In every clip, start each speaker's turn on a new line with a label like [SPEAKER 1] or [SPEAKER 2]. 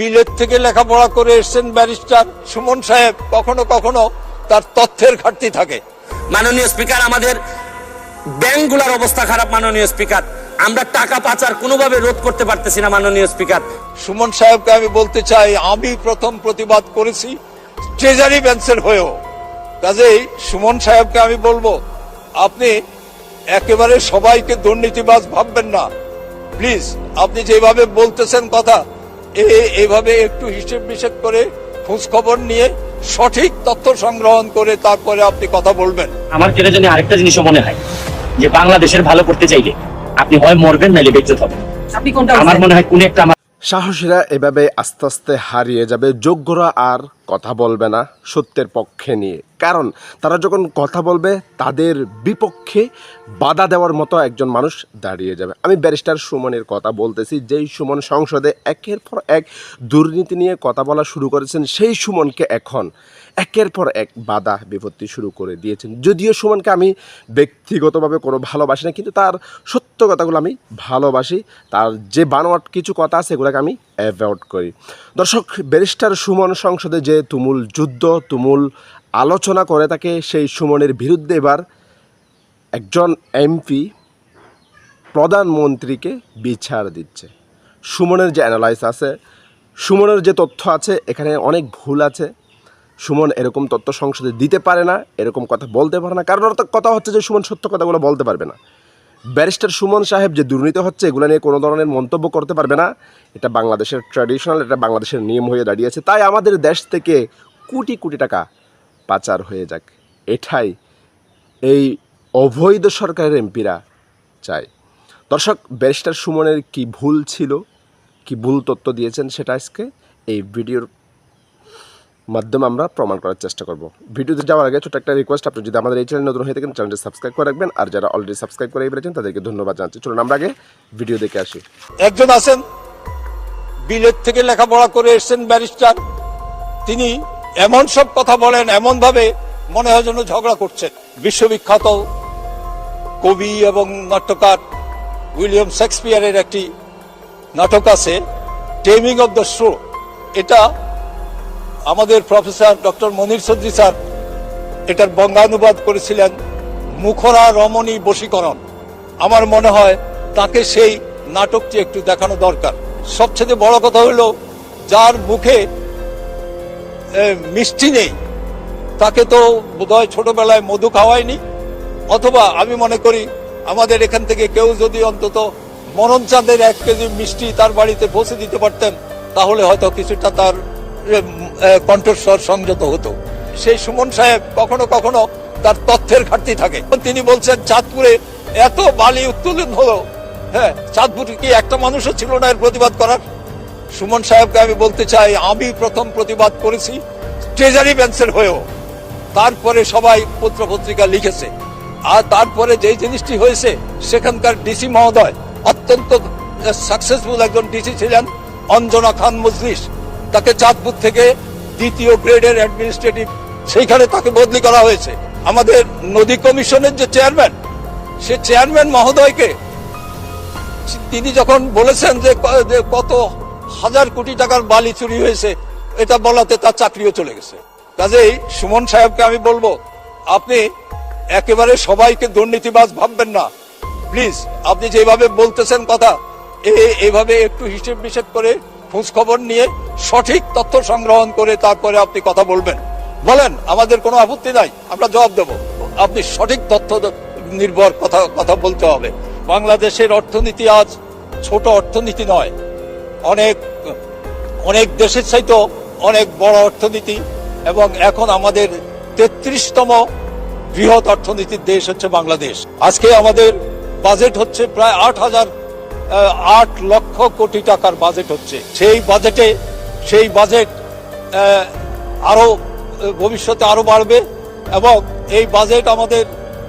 [SPEAKER 1] বিলেত থেকে লেখাপড়া করে এসছেন ব্যারিস্টার সুমন সাহেব। কখনো কখনো তার তথ্যের ঘাটতি থাকে।
[SPEAKER 2] মাননীয় স্পিকার আমাদের ব্যাংকগুলোর অবস্থা খারাপ মাননীয় স্পিকার। আমরা টাকা পাচার কোনোভাবে রোধ করতে পারতেছি না মাননীয় স্পিকার।
[SPEAKER 1] সুমন সাহেবকে আমি বলতে চাই আমি প্রথম প্রতিবাদ করেছি ট্রেজারি বেঞ্চের হয়েও। কাজেই সুমন সাহেবকে আমি বলব আপনি একেবারে সবাইকে দুর্নীতিবাজ ভাববেন না। প্লিজ আপনি যেভাবে বলতেছেন কথা এইভাবে একটু হিসেব নিষেব করে খোঁজ খবর নিয়ে সঠিক তথ্য সংগ্রহণ করে তারপরে আপনি কথা বলবেন।
[SPEAKER 3] আমার কেন জানি আরেকটা জিনিসও মনে হয় যে বাংলাদেশের ভালো করতে চাইলে আপনি হয় মরবেন নাইলে বেঁচে থাকবেন।
[SPEAKER 4] আপনি কোনটা
[SPEAKER 3] আমার মনে হয় কোন একটা
[SPEAKER 5] সাহসীরা এভাবে আস্তে আস্তে হারিয়ে যাবে যোগ্যরা আর কথা বলবে না সত্যের পক্ষে নিয়ে। কারণ তারা যখন কথা বলবে, তাদের বিপক্ষে বাধা দেওয়ার মতো একজন মানুষ দাঁড়িয়ে যাবে। আমি ব্যারিস্টার সুমনের কথা বলতেছি, যেই সুমন সংসদে একের পর এক দুর্নীতি নিয়ে কথা বলা শুরু করেছেন, সেই সুমনকে এখন একের পর এক বাধা বিপত্তি শুরু করে দিয়েছেন। যদিও সুমনকে আমি ব্যক্তিগতভাবে কোনো ভালোবাসি না, কিন্তু তার সত্য কথাগুলো আমি ভালোবাসি। তার যে বানোয়াট কিছু কথা আছে, এগুলোকে আমি অ্যাভয়েড করি। দর্শক, ব্যারিস্টার সুমন সংসদে যে তুমুল যুদ্ধ, তুমুল আলোচনা করে তাকে, সেই সুমনের বিরুদ্ধে এবার একজন এমপি প্রধানমন্ত্রীকে বিচার দিচ্ছে। সুমনের যে অ্যানালাইস আছে, সুমনের যে তথ্য আছে, এখানে অনেক ভুল আছে। সুমন এরকম তথ্য সংসদে দিতে পারে না, এরকম কথা বলতে পারে না। কারণ কথা হচ্ছে যে সুমন সত্য কথাগুলো বলতে পারবে না। ব্যারিস্টার সুমন সাহেব যে দুর্নীতি হচ্ছে, এগুলো নিয়ে কোনো ধরনের মন্তব্য করতে পারবে না। এটা বাংলাদেশের ট্র্যাডিশনাল এটা বাংলাদেশের নিয়ম হয়ে দাঁড়িয়েছে তাই আমাদের দেশ থেকে কোটি কোটি টাকা পাচার হয়ে যাক। এটাই এই অবৈধ সরকারের এমপিরা চায়। দর্শক, ব্যারিস্টার সুমনের কি ভুল ছিল, কি ভুল তথ্য দিয়েছেন সেটা আজকে এই ভিডিওর মাধ্যমে আমরা প্রমাণ করার চেষ্টা করব। ভিডিওতে যাওয়ার আগে ছোট একটা রিকোয়েস্ট আপনি যদি আমাদের এই চ্যানেল নতুন হয়ে থাকেন চ্যানেলটি সাবস্ক্রাইব করে রাখবেন। আর যারা অলরেডি সাবস্ক্রাইব করে ফেলেছেন, তাদেরকে ধন্যবাদ জানাচ্ছি। চলুন আমরা আগে ভিডিও দেখে আসি।
[SPEAKER 1] একজন আছেন, বিলেত থেকে লেখাপড়া করে এসছেন ব্যারিস্টার। তিনি এমন সব কথা বলেন এমন ভাবে মনে হয় যেন ঝগড়া করছেন। বিশ্ববিখ্যাত কবি এবং নাট্যকার উইলিয়াম শেক্সপিয়ারের একটি নাটক আছে টেমিং অব দ্য শো এটা আমাদের professor doctor Monir Chowdhury sir এটার বঙ্গানুবাদ করেছিলেন মুখরা রমণী বশীকরণ। আমার মনে হয় তাকে সেই নাটকটি একটু দেখানো দরকার। সবচেয়ে বড় কথা হলো, যার মুখে মিষ্টি নেই, তাকে তো বোধহয় ছোটবেলায় মধু খাওয়ায়নি। অথবা আমি মনে করি, আমাদের এখান থেকে কেউ যদি অন্তত মরণ চাঁদের এক কেজি মিষ্টি তার বাড়িতে পৌঁছে দিতে পারতেন, তাহলে হয়তো কিছুটা তার কণ্ঠস্বর সংযত হতো। সেই সুমন সাহেব কখনো কখনো তার তথ্যের ঘাটতি থাকে। তিনি বলছেন, চাঁদপুরে এত বালি উত্তোলন হলো। হ্যাঁ চাঁদপুরে কি একটা মানুষও ছিল না এর প্রতিবাদ করার? সুমন সাহেবকে আমি বলতে চাই, আমি প্রথম প্রতিবাদ করেছি ট্রেজারি বেঞ্চের হয়েও। তারপরে সবাই পত্র পত্রিকা লিখেছে। আর তারপরে যেই জিনিসটি হয়েছে, সেখানকার ডিসি মহোদয় অত্যন্ত সাকসেসফুল একজন ডিসি ছিলেন, অঞ্জনা খান মজলিস। তাকে চাঁদপুর থেকে দ্বিতীয় গ্রেডের অ্যাডমিনিস্ট্রেটিভ, সেইখানে তাকে বদলি করা হয়েছে। আমাদের নদী কমিশনের যে চেয়ারম্যান, সে চেয়ারম্যান মহোদয়কে, তিনি যখন বলেছেন যে কত হাজার কোটি টাকার বালি চুরি হয়েছে, এটা বলাতে তার চাকরিও চলে গেছে। কাজেই সুমন সাহেবকে আমি বলব, আপনি একেবারে সবাইকে দুর্নীতিবাজ ভাববেন না। প্লিজ, আপনি যেভাবে বলতেছেন কথা, এ- এইভাবে একটু হিসেব নিষেধ করে খোঁজ খবর নিয়ে সঠিক তথ্য সংগ্রহণ করে তারপরে আপনি কথা বলবেন। বলেন, আমাদের কোনো আপত্তি নাই, আমরা জবাব দেব। আপনি সঠিক তথ্য নির্ভর কথা কথা বলতে হবে। বাংলাদেশের অর্থনীতি আজ ছোট অর্থনীতি নয়। অনেক অনেক দেশের চাইতেও অনেক বড় অর্থনীতি এবং এখন আমাদের তেত্রিশতম বৃহৎ অর্থনীতির দেশ হচ্ছে বাংলাদেশ। আজকে আমাদের বাজেট হচ্ছে প্রায় আট হাজার আট লক্ষ কোটি টাকার বাজেট হচ্ছে। সেই বাজেটে সেই বাজেট আহ, আরও ভবিষ্যতে আরও বাড়বে এবং এই বাজেট আমাদের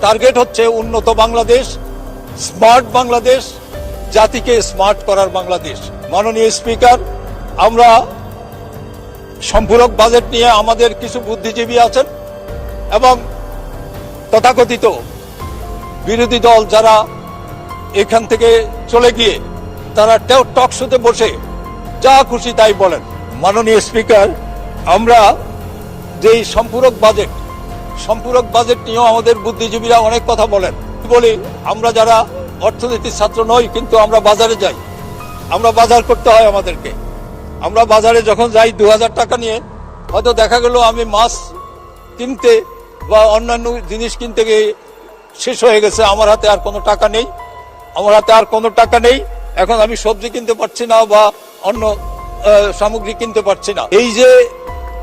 [SPEAKER 1] টার্গেট হচ্ছে উন্নত বাংলাদেশ স্মার্ট বাংলাদেশ জাতিকে স্মার্ট করার বাংলাদেশ। মাননীয় স্পিকার আমরা সম্পূরক বাজেট নিয়ে আমাদের কিছু বুদ্ধিজীবী আছেন এবং তথাকথিত বিরোধী দল যারা এখান থেকে চলে গিয়ে তারা টক শোতে বসে যা খুশি তাই বলেন। মাননীয় স্পিকার, আমরা যে সম্পূরক বাজেট সম্পূরক বাজেট নিয়েও আমাদের বুদ্ধিজীবীরা অনেক কথা বলেন। বলি, আমরা যারা অর্থনীতির ছাত্র নই, কিন্তু আমরা বাজারে যাই। আমরা বাজার করতে হয় আমাদেরকে। আমরা বাজারে যখন যাই দু হাজার টাকা নিয়ে, হয়তো দেখা গেল আমি মাছ কিনতে বা অন্যান্য জিনিস কিনতে গিয়ে শেষ হয়ে গেছে, আমার হাতে আর কোনো টাকা নেই। আমার হাতে আর কোনো টাকা নেই। এখন আমি সবজি কিনতে পারছি না বা অন্য সামগ্রী কিনতে পারছি না। এই যে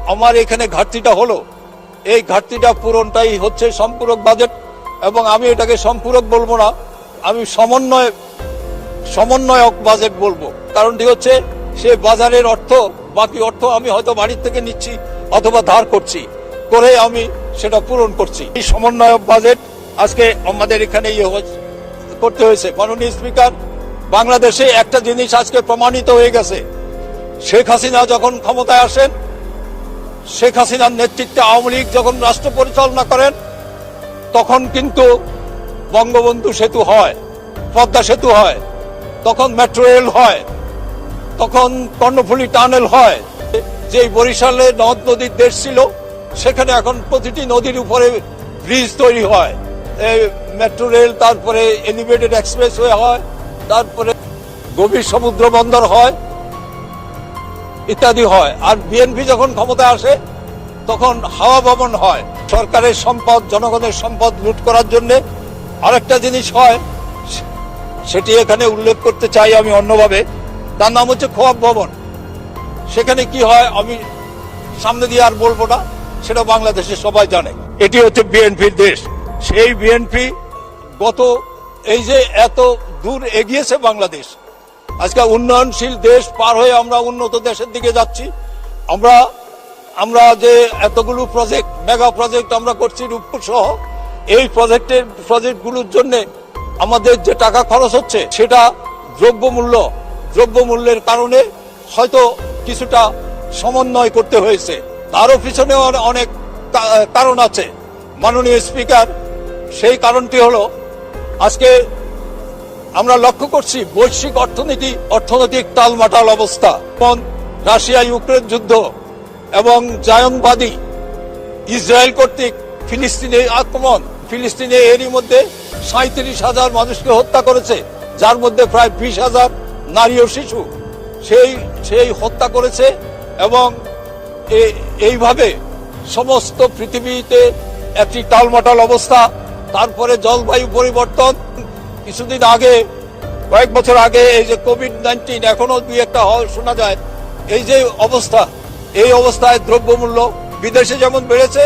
[SPEAKER 1] আমার এখানে ঘাটতিটা হলো, এই ঘাটতিটা পূরণটাই হচ্ছে সম্পূরক বাজেট এবং আমি এটাকে সম্পূরক বলব না, আমি সমন্বয়, সমন্বয়ক বাজেট বলব। কারণটি হচ্ছে, সে বাজারের অর্থ, বাকি অর্থ আমি হয়তো বাড়ির থেকে নিচ্ছি অথবা ধার করছি করে আমি সেটা পূরণ করছি। এই সমন্বয়ক বাজেট আজকে আমাদের এখানে ইয়ে হয়েছে- করতে হয়েছে। মাননীয় স্পিকার, বাংলাদেশে একটা জিনিস আজকে প্রমাণিত হয়ে গেছে। শেখ হাসিনা যখন ক্ষমতায় আসেন, শেখ হাসিনার নেতৃত্বে আওয়ামী লীগ যখন রাষ্ট্র পরিচালনা করেন, তখন কিন্তু বঙ্গবন্ধু সেতু হয়, পদ্মা সেতু হয়, তখন মেট্রো রেল হয়, তখন কর্ণফুলী টানেল হয়। যে বরিশালে নদ নদীর দেশ ছিল, সেখানে এখন প্রতিটি নদীর উপরে ব্রিজ তৈরি হয়। মেট্রো রেল, তারপরে এলিভেটেড এক্সপ্রেস ওয়ে হয়, তারপরে গভীর সমুদ্র বন্দর হয়, ইত্যাদি হয়। আর বিএনপি যখন ক্ষমতায় আসে, তখন হাওয়া ভবন হয়। সরকারের সম্পদ, জনগণের সম্পদ লুট করার জন্য আরেকটা জিনিস হয়, সেটি এখানে উল্লেখ করতে চাই আমি অন্যভাবে। তার নাম হচ্ছে খোয়াব ভবন। সেখানে কি হয়, আমি সামনে দিয়ে আর বলব না, সেটা বাংলাদেশে সবাই জানে। এটি হচ্ছে বিএনপির দেশ। সেই বিএনপি গত এই যে এত দূর এগিয়েছে বাংলাদেশ, আজকে উন্নয়নশীল দেশ পার হয়ে আমরা উন্নত দেশের দিকে যাচ্ছি। আমরা আমরা যে এতগুলো প্রজেক্ট মেগা প্রজেক্ট আমরা করছি রূপপুর সহ, এই প্রজেক্টের প্রজেক্টগুলোর জন্য আমাদের যে টাকা খরচ হচ্ছে সেটা দ্রব্যমূল্য, দ্রব্যমূল্যের কারণে হয়তো কিছুটা সমন্বয় করতে হয়েছে। তারও পিছনে অনেক কারণ আছে। মাননীয় স্পিকার সেই কারণটি হলো, আজকে আমরা লক্ষ্য করছি বৈশ্বিক অর্থনীতি, অর্থনৈতিক টালমাটাল অবস্থা। এবং রাশিয়া, ইউক্রেন যুদ্ধ এবং জায়নবাদী ইসরায়েল কর্তৃক ফিলিস্তিনে আক্রমণ। ফিলিস্তিনে এরই মধ্যে সাঁত্রিশ হাজার মানুষকে হত্যা করেছে, যার মধ্যে প্রায় বিশ হাজার নারী ও শিশু। সেই সেই হত্যা করেছে এবং এইভাবে সমস্ত পৃথিবীতে একটি টালমাটাল অবস্থা। তারপরে জলবায়ু পরিবর্তন কিছুদিন আগে, কয়েক বছর আগে এই যে কোভিড নাইন্টিন এখনও দুই একটা হল শোনা যায়। এই যে অবস্থা, এই অবস্থায় দ্রব্যমূল্য বিদেশে যেমন বেড়েছে,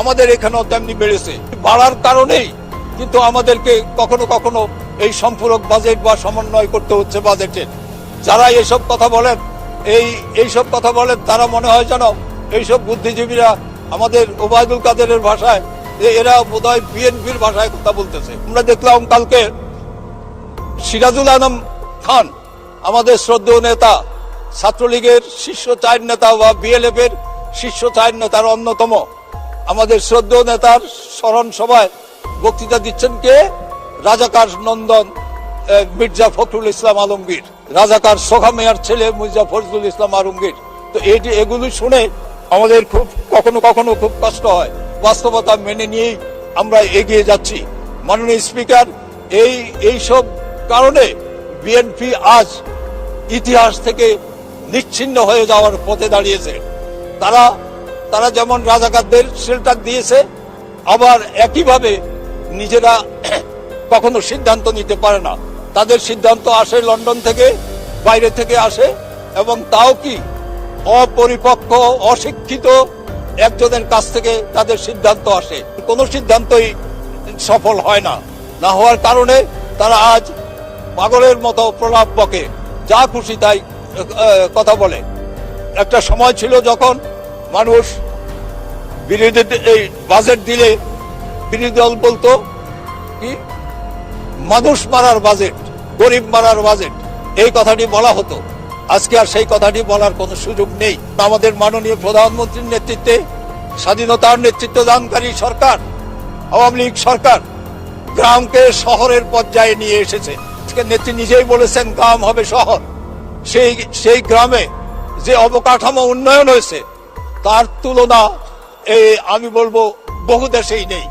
[SPEAKER 1] আমাদের এখানেও তেমনি বেড়েছে। বাড়ার কারণেই কিন্তু আমাদেরকে কখনো কখনো এই সম্পূরক বাজেট বা সমন্বয় করতে হচ্ছে বাজেটের যারা এসব কথা বলেন, এই, এইসব কথা বলেন, তারা মনে হয় যেন এইসব বুদ্ধিজীবীরা আমাদের ওবায়দুল কাদেরের ভাষায় এরা বোধহয় বিএনপির ভাষায় কথা বলতেছে। আমরা দেখলাম কালকে সিরাজুল আলম খান, আমাদের শ্রদ্ধেয় নেতা, ছাত্রলীগের শীর্ষ চার নেতা বা বিএলএফ এর শীর্ষ চার নেতার অন্যতম। আমাদের শ্রদ্ধেয় নেতার স্মরণ সভায় বক্তৃতা দিচ্ছেন কে? রাজাকার নন্দন মির্জা ফখরুল ইসলাম আলমগীর। রাজাকার সোখা মেয়ার ছেলে মির্জা ফজলুল ইসলাম আলমগীর। তো এটি এগুলি শুনে আমাদের খুব কখনো কখনো খুব কষ্ট হয়। বাস্তবতা মেনে নিয়েই আমরা এগিয়ে যাচ্ছি। মাননীয় স্পিকার, এই এই সব কারণে বিএনপি আজ ইতিহাস থেকে নিচ্ছিন্ন হয়ে যাওয়ার পথে দাঁড়িয়েছে। তারা তারা যেমন রাজাকারদের শেল্টার দিয়েছে, আবার একইভাবে নিজেরা কখনো সিদ্ধান্ত নিতে পারে না। তাদের সিদ্ধান্ত আসে লন্ডন থেকে, বাইরে থেকে আসে, এবং তাও কি অপরিপক্ক, অশিক্ষিত একজনের কাছ থেকে তাদের সিদ্ধান্ত আসে। কোনো সিদ্ধান্তই সফল হয় না। না হওয়ার কারণে তারা আজ পাগলের মতো প্রলাপ বকে। যা খুশি তাই কথা বলে। একটা সময় ছিল যখন মানুষ বিরোধী এই বাজেট দিলে বিরোধী দল বলতো কি, মানুষ মারার বাজেট, গরিব মারার বাজেট। এই কথাটি বলা হতো। আজকে আর সেই কথাটি বলার কোনো সুযোগ নেই। আমাদের মাননীয় প্রধানমন্ত্রীর নেতৃত্বে, স্বাধীনতার নেতৃত্ব দানকারী সরকার, আওয়ামী লীগ সরকার গ্রামকে শহরের পর্যায়ে নিয়ে এসেছে। নেত্রী নিজেই বলেছেন, গ্রাম হবে শহর। সেই সেই গ্রামে যে অবকাঠামো উন্নয়ন হয়েছে, তার তুলনা এই আমি বলব, বহু দেশেই নেই।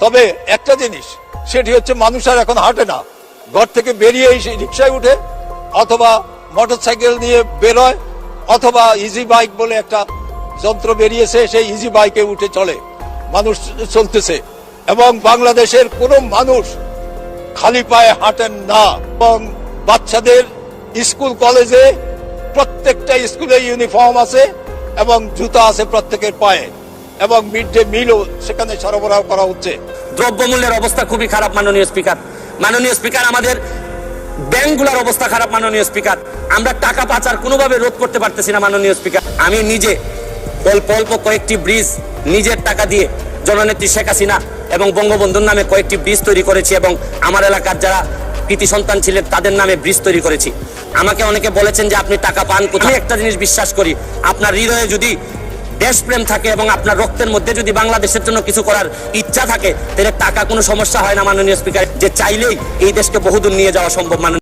[SPEAKER 1] তবে একটা জিনিস, সেটি হচ্ছে মানুষ আর এখন হাঁটে না। ঘর থেকে বেরিয়ে এসে রিক্সায় উঠে, অথবা মোটরসাইকেল নিয়ে বেরোয়, অথবা ইজি বাইক বলে একটা যন্ত্র বেরিয়েছে, সেই ইজি বাইকে উঠে চলে। মানুষ চলতেছে। এবং বাংলাদেশের কোনো মানুষ খালি পায়ে হাঁটেন না। এবং বাচ্চাদের স্কুল, কলেজে প্রত্যেকটা স্কুলে ইউনিফর্ম আছে এবং জুতা আছে প্রত্যেকের পায়ে। এবং মিড ডে মিলও সেখানে সরবরাহ করা হচ্ছে।
[SPEAKER 2] দ্রব্যমূল্যের অবস্থা খুবই খারাপ, মাননীয় স্পিকার। মাননীয় স্পিকার, আমাদের ব্যাংকগুলোর অবস্থা খারাপ, মাননীয় স্পিকার। আমরা টাকা পাচার কোনোভাবে রোধ করতে পারতেছি না, মাননীয় স্পিকার। আমি নিজে অল্প অল্প কয়েকটি ব্রিজ নিজের টাকা দিয়ে জননেত্রী শেখ হাসিনা এবং বঙ্গবন্ধুর নামে কয়েকটি ব্রিজ তৈরি করেছি এবং আমার এলাকার যারা কৃতি সন্তান ছিলেন, তাদের নামে ব্রিজ তৈরি করেছি। আমাকে অনেকে বলেছেন যে আপনি টাকা পান কোথায়? একটা জিনিস বিশ্বাস করি, আপনার হৃদয়ে যদি দেশপ্রেম থাকে এবং আপনার রক্তের মধ্যে যদি বাংলাদেশের জন্য কিছু করার ইচ্ছা থাকে, তাহলে টাকা কোনো সমস্যা হয় না মাননীয় স্পিকার যে চাইলেই এই দেশকে বহুদূর নিয়ে যাওয়া সম্ভব, মাননীয়